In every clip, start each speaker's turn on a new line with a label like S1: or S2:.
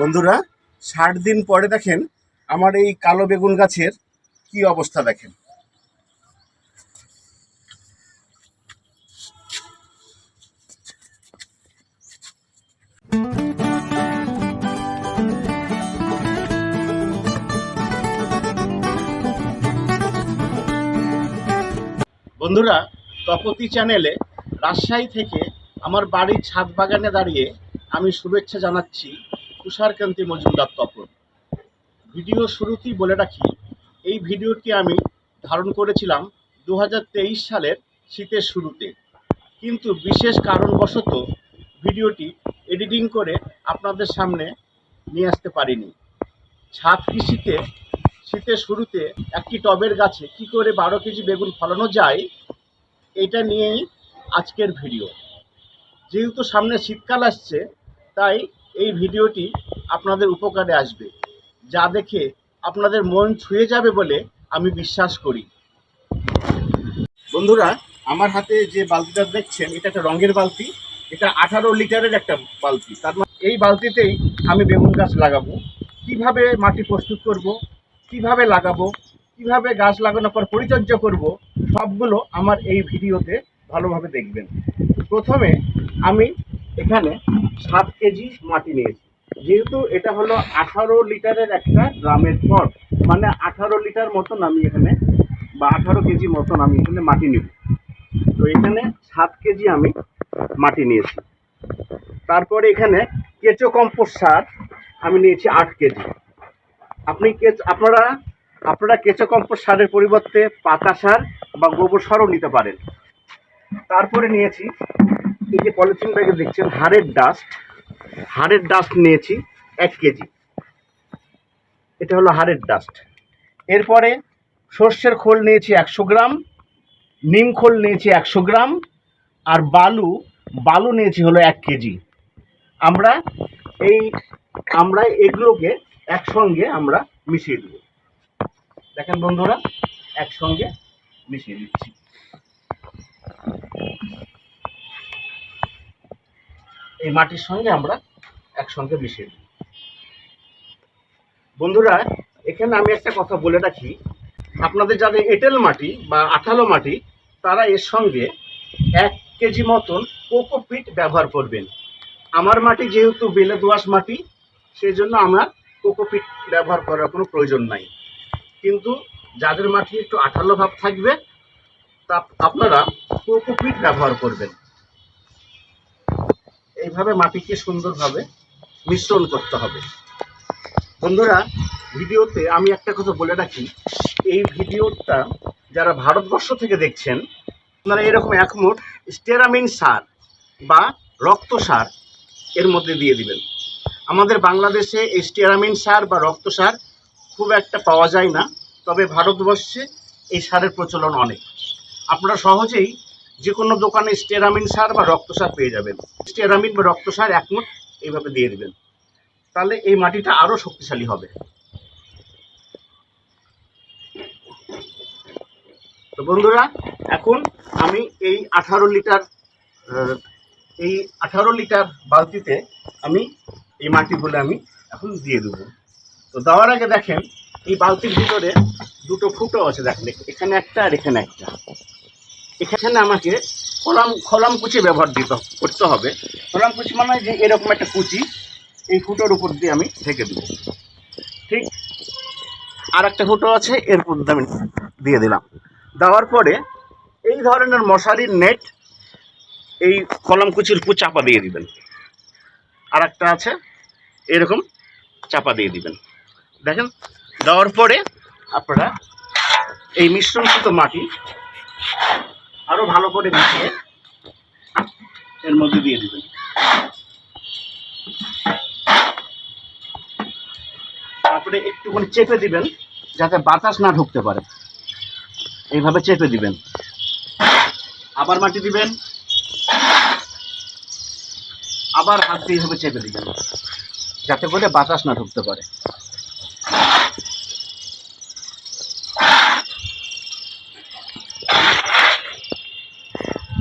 S1: বন্ধুরা, ষাট দিন পরে দেখেন আমার এই কালো বেগুন গাছের কি অবস্থা দেখেন। বন্ধুরা, তপতি চ্যানেলে রাজশাহী থেকে আমার বাড়ির ছাদ বাগানে দাঁড়িয়ে আমি শুভেচ্ছা জানাচ্ছি। তুষারকান্তি মজুমদার তপন। ভিডিও শুরুতেই বলে রাখি, এই ভিডিওটি আমি ধারণ করেছিলাম দু হাজার তেইশ সালের শীতের শুরুতে। কিন্তু বিশেষ কারণবশত ভিডিওটি এডিটিং করে আপনাদের সামনে নিয়ে আসতে পারিনি। ছাদ কৃষিতে শীতের শুরুতে একটি টবের গাছে কি করে বারো কেজি বেগুন ফলানো যায়, এটা নিয়েই আজকের ভিডিও। যেহেতু সামনে শীতকাল আসছে, তাই এই ভিডিওটি আপনাদের উপকারে আসবে। যা দেখে আপনাদের মন ছুঁয়ে যাবে বলে আমি বিশ্বাস করি। বন্ধুরা, আমার হাতে যে বালতিটা দেখছেন, এটা একটা রঙের বালতি। এটা আঠারো লিটারের একটা বালতি। তার মানে এই বালতিতেই আমি বেগুন গাছ লাগাবো। কীভাবে মাটি প্রস্তুত করব? কীভাবে লাগাবো? কীভাবে গাছ লাগানোর পর পরিচর্যা করব? সবগুলো আমার এই ভিডিওতে ভালোভাবে দেখবেন। প্রথমে আমি এখানে সাত কেজি মাটি নিয়েছি। যেহেতু এটা হলো আঠারো লিটারের একটা ড্রামের পট মানে আঠারো লিটার মতন আমি এখানে বা আঠারো কেজি মতন আমি এখানে মাটি নিব। তো এখানে সাত কেজি আমি মাটি নিয়েছি। তারপরে এখানে কেঁচো কম্পোস্ট সার আমি নিয়েছি আট কেজি আপনি কেচ, আপনারা আপনারা কেঁচো কম্পোস্ট সারের পরিবর্তে পাতা সার বা গোবর সারও নিতে পারেন। তারপরে নিয়েছি এই যে পলিথিন ব্যাগে দেখছেন হাড়ের ডাস্ট হাড়ের ডাস্ট নিয়েছি এক কেজি। এটা হলো হাড়ের ডাস্ট এরপরে সর্ষের খোল নিয়েছি একশো গ্রাম, নিম খোল নিয়েছি একশো গ্রাম, আর বালু বালু নিয়েছি হলো এক কেজি। আমরা এই, আমরা এগুলোকে একসঙ্গে আমরা মিশিয়ে দেব। দেখেন বন্ধুরা, একসঙ্গে মিশিয়ে দিচ্ছি। এই মাটির সঙ্গে আমরা একসঙ্গে মিশিয়ে দিই বন্ধুরা, এখানে আমি একটা কথা বলে রাখি। আপনাদের যাদের এঁটেল মাটি বা আঠালো মাটি, তারা এর সঙ্গে এক কেজি মতন কোকোপিট ব্যবহার করবেন। আমার মাটি যেহেতু বেলে দোআঁশ মাটি সেই জন্য আমার কোকোপিট ব্যবহার করার কোনো প্রয়োজন নাই। কিন্তু যাদের মাটি একটু আঠালো ভাব থাকবে, তা আপনারা কোকোপিট ব্যবহার করবেন। এইভাবে মাটিকে সুন্দরভাবে মিশ্রণ করতে হবে। বন্ধুরা, ভিডিওতে আমি একটা কথা বলে রাখি। এই ভিডিওটা যারা ভারতবর্ষ থেকে দেখছেন, আপনারা এরকম এক মুঠ স্টেরামিন সার বা রক্ত সার এর মধ্যে দিয়ে দিবেন। আমাদের বাংলাদেশে এই স্টেরামিন সার বা রক্ত সার খুব একটা পাওয়া যায় না, তবে ভারতবর্ষে এই সারের প্রচলন অনেক। আপনারা সহজেই যে কোনো দোকানে স্টেরামিন সার বা রক্ত সার পেয়ে যাবেন। স্টেরামিন বা রক্ত সার এক মুঠ এইভাবে দিয়ে দেবেন। তাহলে এই মাটিটা আরও শক্তিশালী হবে। তো বন্ধুরা, এখন আমি এই আঠারো লিটার এই আঠারো লিটার বালতিতে আমি এই মাটিগুলো আমি এখন দিয়ে দেবো। তো দেওয়ার আগে দেখেন, এই বালতির ভিতরে দুটো ফুটো আছে। দেখেন, এখানে একটা আর এখানে একটা। এখানে আমাকে খলাম খলাম কুচি ব্যবহার দিতে করতে হবে। খলাম কুচি মানে যে এরকম একটা কুচি, এই ফুটোর উপর দিয়ে আমি ঢেকে দেবো। ঠিক? আর একটা ফুটো আছে, এর উপর দিয়ে আমি দিয়ে দিলাম। দেওয়ার পরে এই ধরনের মশারির নেট এই কলম কুচির উপর চাপা দিয়ে দিবেন। আর একটা আছে, এরকম চাপা দিয়ে দিবেন। দেখেন, দেওয়ার পরে আপনারা এই মিশ্রণকৃত মাটি আরও ভালো করে মিশিয়ে এর মধ্যে দিয়ে দিবেন। তারপরে একটুখানি চেপে দিবেন, যাতে বাতাস না ঢুকতে পারে। এইভাবে চেপে দিবেন। আবার মাটি দিবেন। আবার হাত দিয়ে এইভাবে চেপে দিবেন, যাতে করে বাতাস না ঢুকতে পারে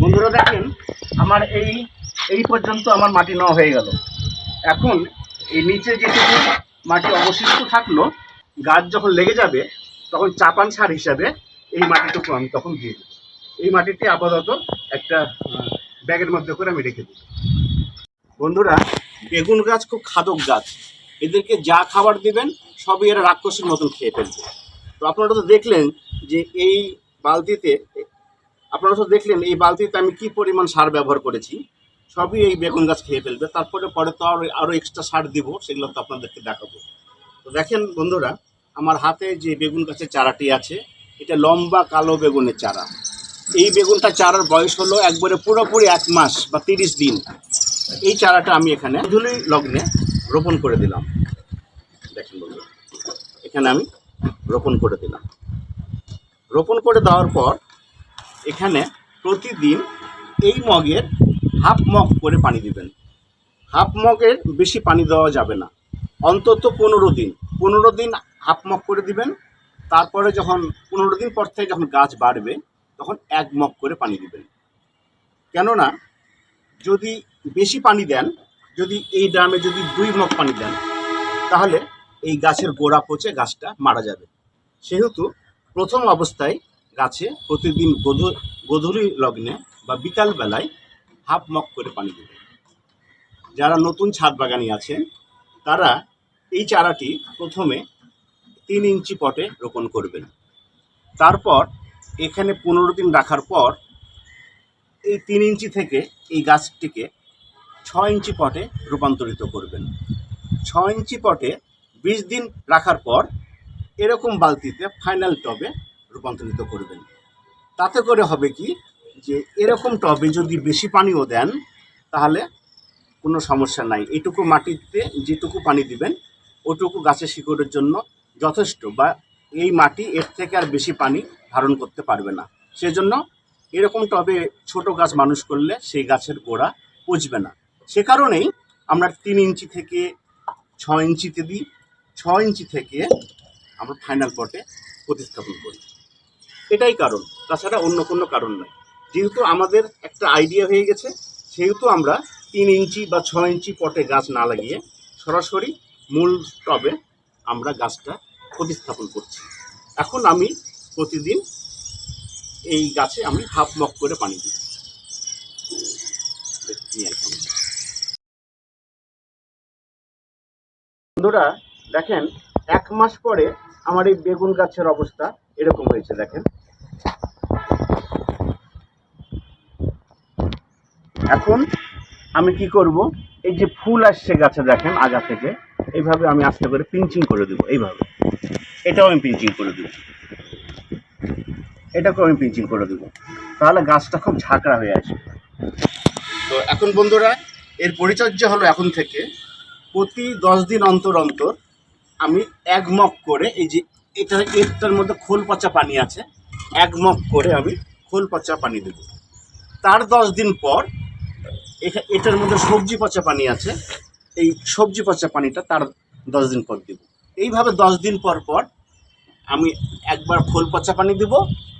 S1: বন্ধুরা দেখেন আমার এই এই পর্যন্ত আমার মাটি নেওয়া হয়ে গেল। এখন এই নিচে যেটুকু মাটি অবশিষ্ট থাকল, গাছ যখন লেগে যাবে, তখন চাপান সার হিসাবে এই মাটিটুকু আমি তখন দিয়ে দেবো। এই মাটিটি আপাতত একটা ব্যাগের মধ্যে করে আমি রেখে দিই বন্ধুরা, বেগুন গাছ খুব খাদক গাছ। এদেরকে যা খাবার দিবেন, সবই এরা রাক্ষসের মতন খেয়ে ফেলবে। তো আপনারা তো দেখলেন যে এই বালতিতে আপনারা তো দেখলেন, এই বালতিতে আমি কি পরিমাণ সার ব্যবহার করেছি? সবই এই বেগুন গাছ খেয়ে ফেলবে। তারপরে পরে তো আরও আরও এক্সট্রা সার দিব, সেগুলো তো আপনাদেরকে দেখাবো। তো দেখেন বন্ধুরা, আমার হাতে যে বেগুন গাছের চারাটি আছে, এটা লম্বা কালো বেগুনের চারা। এই বেগুনটা চারার বয়স হলো একবারে পুরোপুরি এক মাস বা তিরিশ দিন। এই চারাটা আমি এখানে ধুলি লগ্নে রোপণ করে দিলাম। দেখেন বন্ধুরা, এখানে আমি রোপণ করে দিলাম। রোপণ করে দেওয়ার পর এখানে প্রতিদিন এই মগের হাফ মগ করে পানি দিবেন। হাফ মগের বেশি পানি দেওয়া যাবে না। অন্তত পনেরো দিন। পনেরো দিন হাফ মগ করে দিবেন। তারপরে যখন পনেরো দিন পর থেকে যখন গাছ বাড়বে, তখন এক মগ করে পানি দিবেন। কেননা, যদি বেশি পানি দেন, যদি এই ড্রামে যদি দুই মগ পানি দেন, তাহলে এই গাছের গোড়া পচে গাছটা মারা যাবে। সেহেতু প্রথম অবস্থায় গাছে প্রতিদিন গোধূ গোধূলি লগ্নে বা বিকাল বেলায় হাফ মগ করে পানি দেবে। যারা নতুন ছাদ বাগানি আছেন, তারা এই চারাটি প্রথমে তিন ইঞ্চি পটে রোপণ করবেন। তারপর এখানে পনেরো দিন রাখার পর এই তিন ইঞ্চি থেকে এই গাছটিকে ছ ইঞ্চি পটে রূপান্তরিত করবেন। ছ ইঞ্চি পটে বিশ দিন রাখার পর এরকম বালতিতে ফাইনাল টবে রূপান্তরিত করবেন। তাতে করে হবে কি যে এরকম টবে যদি বেশি পানিও দেন, তাহলে কোনো সমস্যা নাই। এইটুকু মাটিতে যেটুকু পানি দিবেন, ওটুকু গাছের শিকড়ের জন্য যথেষ্ট বা এই মাটি এর থেকে আর বেশি পানি ধারণ করতে পারবে না। সেজন্য এরকম টবে ছোট গাছ মানুষ করলে সেই গাছের গোড়া পচবে না। সে কারণেই আমরা তিন ইঞ্চি থেকে ছ ইঞ্চিতে দিই। ছ ইঞ্চি থেকে আমরা ফাইনাল পটে প্রতিস্থাপন করি। এটাই কারণ, তাছাড়া অন্য কোনো কারণ নয় যেহেতু আমাদের একটা আইডিয়া হয়ে গেছে, সেহেতু আমরা তিন ইঞ্চি বা ছ ইঞ্চি পটে গাছ না লাগিয়ে সরাসরি মূল টবে আমরা গাছটা প্রতিস্থাপন করছি। এখন আমি প্রতিদিন এই গাছে আমি হাফ মগ করে পানি দিই। বন্ধুরা, দেখেন, এক মাস পরে আমার এই বেগুন গাছের অবস্থা এরকম হয়েছে, দেখেন। এখন আমি কি করব? এই যে ফুল আসছে গাছে দেখেন আগা থেকে, এইভাবে আমি আস্তে করে পিঞ্চিং করে দেবো, এইভাবে। এটাও আমি পিঞ্চিং করে দেবো। এটাকেও আমি পিঞ্চিং করে দেবো। তাহলে গাছটা খুব ঝাঁকড়া হয়ে আসবে। তো এখন বন্ধুরা, এর পরিচর্যা হলো এখন থেকে প্রতি দশ দিন অন্তর অন্তর আমি এক মগ করে, এই যে এটা, এটার মধ্যে খোল পচা পানি আছে, এক মগ করে আমি খোল পচা পানি দেবো। তার দশ দিন পর এটার মধ্যে সবজি পচা পানি আছে। এই সবজি পচা পানিটা তার দশ দিন পর দেব। এইভাবে দশ দিন পর পর আমি একবার খোল পচা পানি দেব,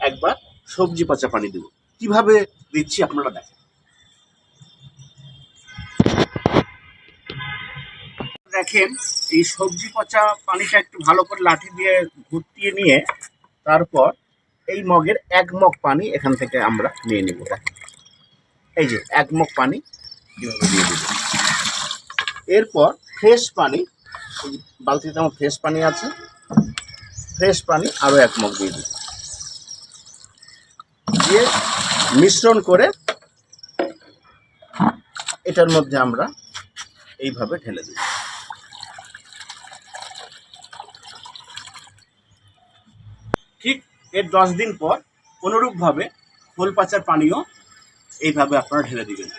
S1: একবার সবজি পচা পানি দেব। কীভাবে দিচ্ছি আপনারা দেখেন। দেখেন, এই সবজি পচা পানিটা একটু ভালো করে লাঠি দিয়ে ঘুরতিয়ে নিয়ে তারপর এই মগের এক মগ পানি এখান থেকে আমরা নিয়ে নেব। দেখেন। এই যে, এক মগ পানি দিয়ে এরপর ফ্রেশ পানি বালতিতে আমার ফ্রেশ পানি আছে। ফ্রেশ পানি আরও এক মগ দিয়ে দিই দিয়ে মিশ্রণ করে এটার মধ্যে আমরা এইভাবে ঢেলে দিই ঠিক এর দশ দিন পর অনুরূপভাবে খোল পাচার পানিও এইভাবে আপনারা ঢেলে দিবেন।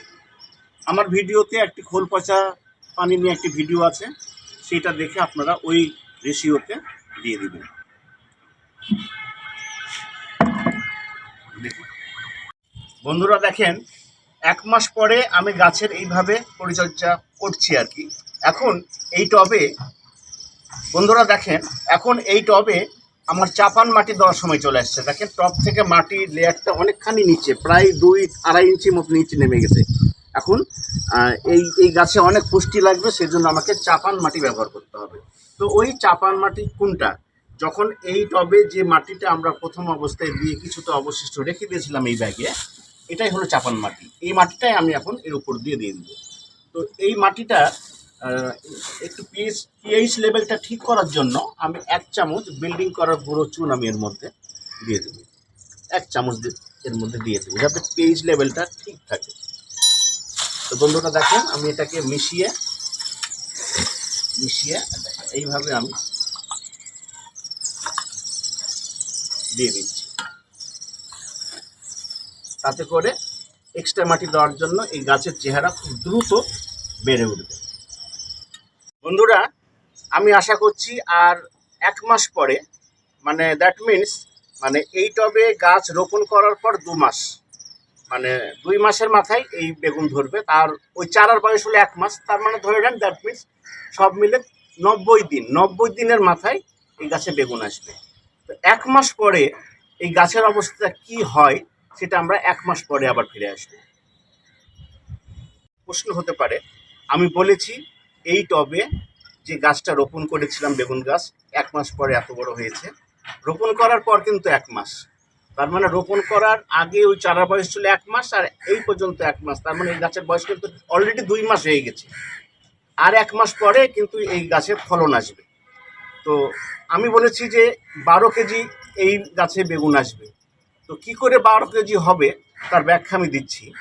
S1: আমার ভিডিওতে একটি খোল পচা পানি নিয়ে একটি ভিডিও আছে, সেটা দেখে আপনারা ওই রেশিওতে দিয়ে দিবেন। বন্ধুরা দেখেন, এক মাস পরে আমি গাছের এইভাবে পরিচর্যা করছি আর কি। এখন এই টবে, বন্ধুরা দেখেন, এখন এই টবে আমার চাপান মাটি দেওয়ার সময় চলে আসছে। দেখেন টপ থেকে মাটির লেয়ারটা অনেকখানি নিচে, প্রায় দুই আড়াই ইঞ্চি মতো নিচে নেমে গেছে। এখন এই এই গাছে অনেক পুষ্টি লাগবে, সেজন্য আমাকে চাপান মাটি ব্যবহার করতে হবে। তো ওই চাপান মাটি কোনটা? যখন এই টবে যে মাটিটা আমরা প্রথম অবস্থায় দিয়ে কিছুটা অবশিষ্ট রেখে দিয়েছিলাম এই ব্যাগে, এটাই হলো চাপান মাটি। এই মাটিটাই আমি এখন এর উপর দিয়ে দিয়ে দেবো। তো এই মাটিটা একটু পিএইচ পিএইচ লেভেলটা ঠিক করার জন্য আমি এক চামচ বিল্ডিং করার গুঁড়ো চুন আমি এর মধ্যে দিয়ে দেবো। এক চামচ এর মধ্যে দিয়ে দেবো, যাতে পিএইচ লেভেলটা ঠিক থাকে। তো বন্ধুরা দেখেন, আমি এটাকে মিশিয়ে মিশিয়ে এইভাবে আমি দিয়ে দিচ্ছি। তাতে করে এক্সট্রা মাটি দেওয়ার জন্য এই গাছের চেহারা খুব দ্রুত বেড়ে উঠবে। বন্ধুরা, আমি আশা করছি আর এক মাস পরে মানে দ্যাট মিন্স মানে এই টবে গাছ রোপণ করার পর দু মাস মানে দুই মাসের মাথায় এই বেগুন ধরবে। তার ওই চারার বয়স হলো এক মাস, তার মানে ধরে নেন দ্যাট মিন্স সব মিলে নব্বই দিন, নব্বই দিনের মাথায় এই গাছে বেগুন আসবে। তো এক মাস পরে এই গাছের অবস্থা কি হয়, সেটা আমরা এক মাস পরে আবার ফিরে আসব। প্রশ্ন হতে পারে, আমি বলেছি এই টবে যে গাছটা রোপণ করেছিলাম বেগুন গাছ, এক মাস পরে এত বড় হয়েছে। রোপণ করার পর কিন্তু এক মাস। তার মানে রোপণ করার আগে ওই চারা বয়স ছিল এক মাস, আর এই পর্যন্ত এক মাস। তার মানে এই গাছের বয়স কিন্তু অলরেডি দুই মাস হয়ে গেছে। আর এক মাস পরে কিন্তু এই গাছের ফলন আসবে। তো আমি বলেছি যে বারো কেজি এই গাছে বেগুন আসবে। তো কি করে বারো কেজি হবে? তার ব্যাখ্যা আমি দিচ্ছি।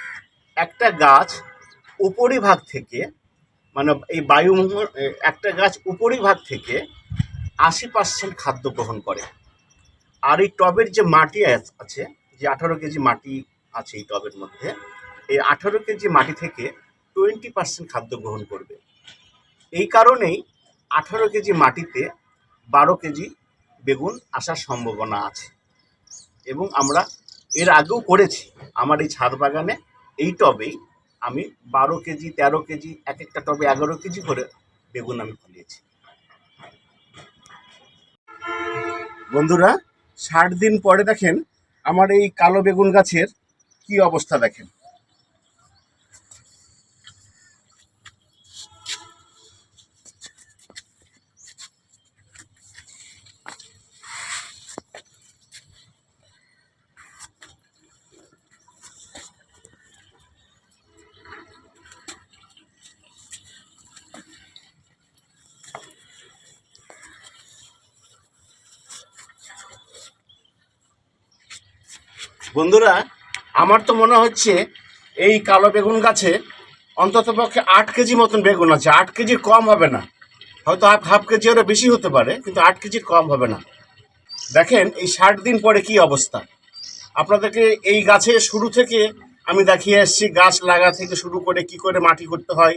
S1: একটা গাছ উপরিভাগ থেকে মানে এই বায়ুমণ্ডল একটা গাছ উপরিভাগ থেকে আশি পার্সেন্ট খাদ্য গ্রহণ করে। আর এই টবের যে মাটি আছে যে আঠারো কেজি মাটি আছে এই টবের মধ্যে, এই আঠারো কেজি মাটি থেকে টোয়েন্টি পার্সেন্ট খাদ্য গ্রহণ করবে। এই কারণেই আঠারো কেজি মাটিতে বারো কেজি বেগুন আসার সম্ভাবনা আছে। এবং আমরা এর আগেও করেছি। আমার এই ছাদ বাগানে এই টবেই আমি বারো কেজি, তেরো কেজি, এক একটা টবে এগারো কেজি করে বেগুন আমি ফলিয়েছি। বন্ধুরা, ষাট দিন পরে দেখেন আমার এই কালো বেগুন গাছের কি অবস্থা দেখেন। বন্ধুরা, আমার তো মনে হচ্ছে এই কালো বেগুন গাছে অন্তত পক্ষে আট কেজি মতন বেগুন আছে। আট কেজির কম হবে না। হয়তো হাফ হাফ কেজি আরও বেশি হতে পারে, কিন্তু আট কেজির কম হবে না। দেখেন, এই ষাট দিন পরে কি অবস্থা। আপনাদেরকে এই গাছে শুরু থেকে আমি দেখিয়ে এসেছি, গাছ লাগা থেকে শুরু করে কি করে মাটি করতে হয়।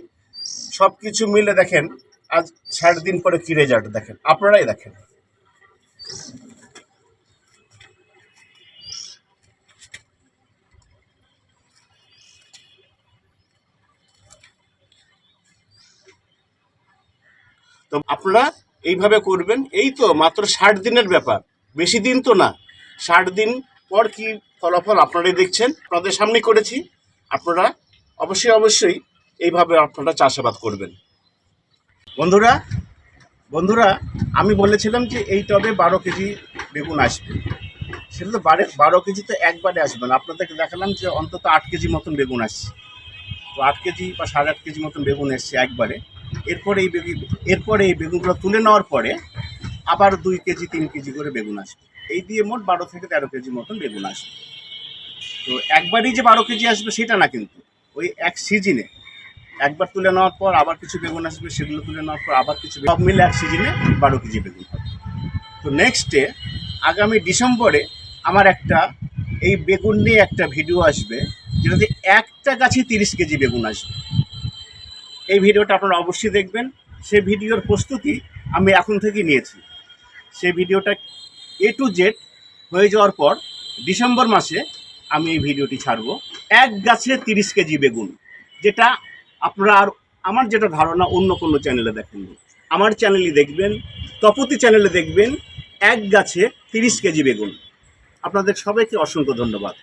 S1: সব কিছু মিলে দেখেন, আজ ষাট দিন পরে কি রেজাল্ট দেখেন। আপনারাই দেখেন। তো আপনারা এইভাবে করবেন। এই তো মাত্র ষাট দিনের ব্যাপার। বেশি দিন তো না। ষাট দিন পর কি ফলাফল আপনারাই দেখছেন। আপনাদের সামনে করেছি। আপনারা অবশ্যই অবশ্যই এইভাবে আপনারা চাষাবাদ করবেন। বন্ধুরা বন্ধুরা, আমি বলেছিলাম যে এই টবে বারো কেজি বেগুন আসবে। সেটা তো বারে, বারো কেজি তো একবারে আসবে না। আপনাদেরকে দেখালাম যে অন্তত আট কেজি মতন বেগুন আসছে। তো আট কেজি বা সাড়ে আট কেজি মতন বেগুন এসছে একবারে। এরপরে এই বেগুন, এরপরে এই বেগুনগুলো তুলে নেওয়ার পরে আবার দুই কেজি, তিন কেজি করে বেগুন আসবে। এই দিয়ে মোট বারো থেকে তেরো কেজি মতন বেগুন আসবে। তো একবারই যে বারো কেজি আসবে সেটা না কিন্তু। ওই এক সিজনে একবার তুলে নেওয়ার পর আবার কিছু বেগুন আসবে, সেগুলো তুলে নেওয়ার পর আবার কিছু সব মিলে এক সিজনে বারো কেজি বেগুন হবে। তো নেক্সটে আগামী ডিসেম্বরে আমার একটা, এই বেগুন নিয়ে একটা ভিডিও আসবে, যেটাতে একটা গাছে তিরিশ কেজি বেগুন আসবে। এই ভিডিওটা আপনারা অবশ্যই দেখবেন। সে ভিডিওর প্রস্তুতি আমি এখন থেকে নিয়েছি। সে ভিডিওটা এ টু জেড হয়ে যাওয়ার পর ডিসেম্বর মাসে আমি এই ভিডিওটি ছাড়বো। এক গাছে তিরিশ কেজি বেগুন, যেটা আপনারা আর আমার যেটা ধারণা অন্য কোনো চ্যানেলে দেখেননি। আমার চ্যানেলে দেখবেন, তপতি চ্যানেলে দেখবেন, এক গাছে তিরিশ কেজি বেগুন। আপনাদের সবাইকে অসংখ্য ধন্যবাদ।